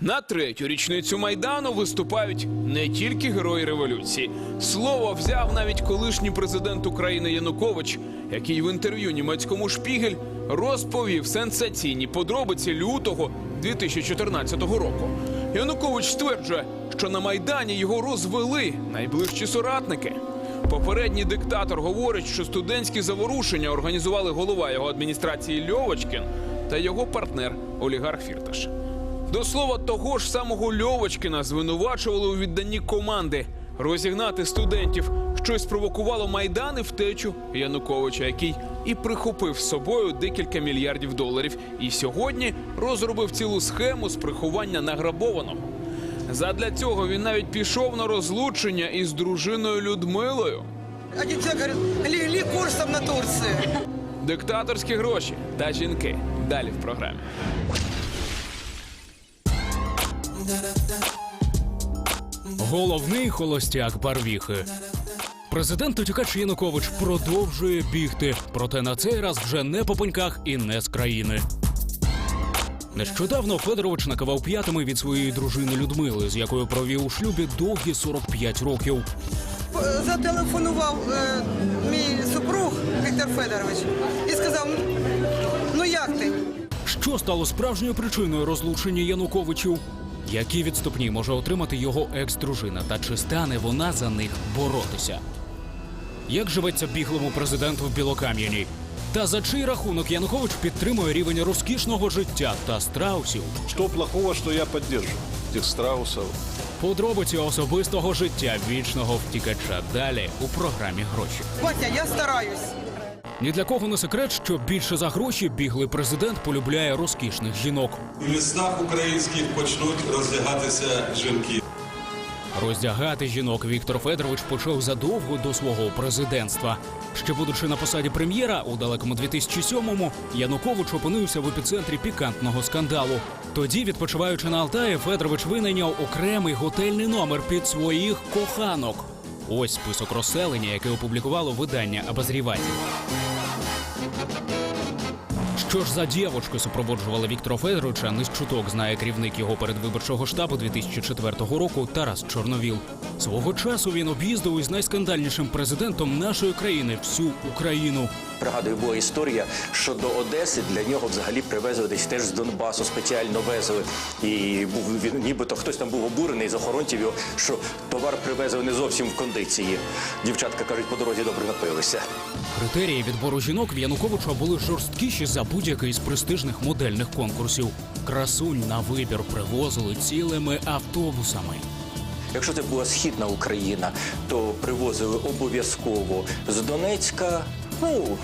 На третю річницю майдану виступають не тільки герої революції. Слово взяв навіть колишній президент України Янукович, який в інтерв'ю німецькому шпігель розповів сенсаційні подробиці лютого 2014 року. Янукович стверджує, що на майдані його розвели найближчі соратники. Попередній диктатор говорить, що студентські заворушення організували голова його адміністрації Льовочкін та його партнер олігарх Фірташ. До слова, того ж самого Льовочкіна звинувачували у відданні команди розігнати студентів, що спровокувало майдан і втечу Януковича, який і прихопив з собою декілька мільярдів доларів, і сьогодні розробив цілу схему з приховання награбованого. Задля цього він навіть пішов на розлучення із дружиною Людмилою. Один человек говорит, легли курсом на Турцию. Диктаторські гроші та жінки. Далі в програмі. Головний холостяк Барвіхи. Президент утікач Янукович продовжує бігти, проте на цей раз вже не по пеньках і не з країни. Нещодавно Федорович накивав п'ятами від своєї дружини Людмили, з якою провів у шлюбі довгі 45 років. Зателефонував е, мій супруг Віктор Федорович і сказав: ну як ти? Що стало справжньою причиною розлучення Януковичів? Які відступні може отримати його екс-дружина, та чи стане вона за них боротися? Як живеться біглому президенту в Білокам'яні? Та за чий рахунок Янукович підтримує рівень розкішного життя та страусів? Что плохого, что я поддерживаю этих страусов? Подробиці особистого життя вічного втікача далі у програмі гроші. Батя, я стараюсь. Ні для кого не секрет, що більше за гроші біглий президент полюбляє розкішних жінок. У містах українських почнуть роздягатися жінки. Роздягати жінок Віктор Федорович почав задовго до свого президентства. Ще будучи на посаді прем'єра у далекому 2007-му, Янукович опинився в епіцентрі пікантного скандалу. Тоді, відпочиваючи на Алтаї, Федорович винайняв окремий готельний номер під своїх коханок. Ось список розселення, яке опублікувало видання «Обозріватель». Що ж за дівочки супроводжували Віктора Федоровича, не з чуток знає керівник його передвиборчого штабу 2004 року Тарас Чорновіл. Свого часу він об'їздив із найскандальнішим президентом нашої країни всю Україну. Пригадую, була історія, що до Одеси для нього взагалі привезли десь теж з Донбасу, спеціально везли. І був він, нібито хтось там був обурений з охоронців його, що товар привезли не зовсім в кондиції. Дівчатка кажуть, по дорозі добре напилися. Критерії відбору жінок в Януковича були жорсткіші за будь-який з престижних модельних конкурсів. Красунь на вибір привозили цілими автобусами. Якщо це була східна Україна, то привозили обов'язково з Донецька. Ну.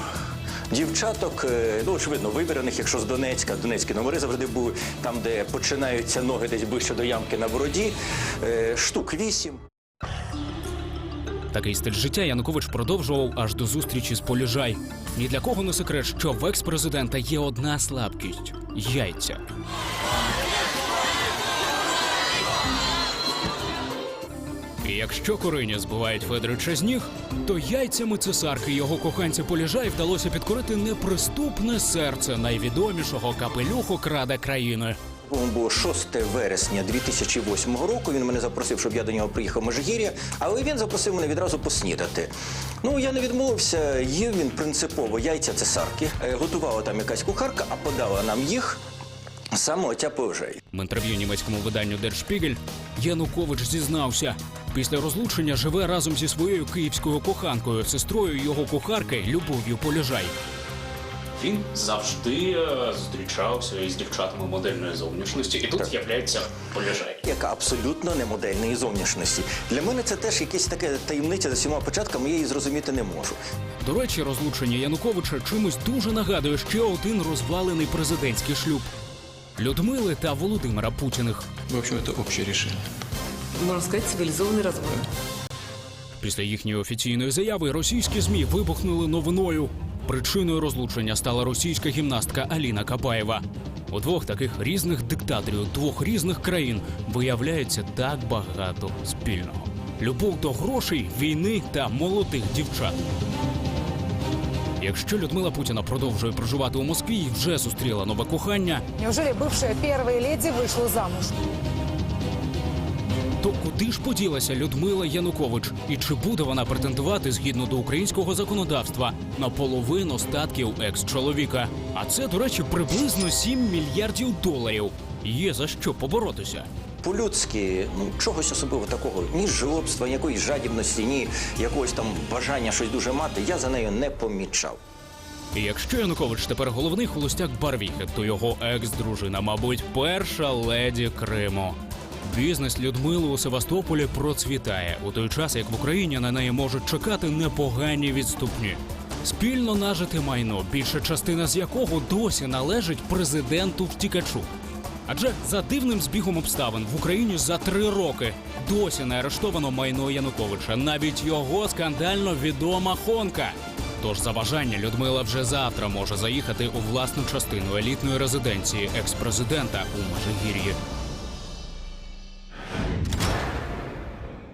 Дівчаток, е, ну очевидно, вибраних, якщо з Донецька, донецькі номери завжди були там, де починаються ноги десь ближче до ямки на бороді, е, штук вісім. Такий стиль життя Янукович продовжував аж до зустрічі з Поліжай. Ні для кого не секрет, що в екс-президента є одна слабкість яйця. І якщо кориня збивають Федоровича з ніг, то яйцями цесарки його коханці Поліжай вдалося підкорити неприступне серце найвідомішого капелюху крада країни. Було 6 вересня 2008 року. Він мене запросив, щоб я до нього приїхав в Межигір'я, але він запросив мене відразу поснідати. Ну я не відмовився. Їв він принципово яйця цесарки. Е, Готувала там якась кухарка, а подала нам їх саме отя Полежай. В інтерв'ю німецькому виданню Der Янукович зізнався. Після розлучення живе разом зі своєю київською коханкою, сестрою його кухарки Любов'ю Полежай. Він завжди е, зустрічався із дівчатами модельної зовнішності, і тут з'являється полежай. Яка абсолютно не модельної зовнішності. Для мене це теж якась така таємниця за всіма початками, я її зрозуміти не можу. До речі, розлучення Януковича чимось дуже нагадує ще один розвалений президентський шлюб Людмили та Володимира Путіних. В общем, это общее решение. можно сказать, цивилизованный развод. Після їхньої офіційної заяви російські змі вибухнули новиною. Причиною розлучення стала російська гімнастка Аліна Кабаєва. У двох таких різних диктаторів двох різних країн виявляється так багато спільного: любов до грошей, війни та молодих дівчат. Якщо Людмила Путіна продовжує проживати у Москві і вже зустріла нове кохання, Неужели бывшая первая леди вышла замуж? То куди ж поділася Людмила Янукович? І чи буде вона претендувати згідно до українського законодавства на половину статків екс-чоловіка? А це, до речі, приблизно 7 мільярдів доларів. Є за що поборотися. По-людськи, ну чогось особливо такого, ні жлобства, якоїсь жадібності, ні якогось там бажання щось дуже мати, я за нею не помічав. І якщо Янукович тепер головний холостяк Барвіхи, то його екс-дружина, мабуть, перша леді Криму. Бізнес Людмили у Севастополі процвітає у той час, як в Україні на неї можуть чекати непогані відступні. Спільно нажити майно, більша частина з якого досі належить президенту втікачу. Адже за дивним збігом обставин в Україні за три роки досі не арештовано майно Януковича, навіть його скандально відома Хонка. Тож за бажання Людмила вже завтра може заїхати у власну частину елітної резиденції екс-президента у Межигір'ї.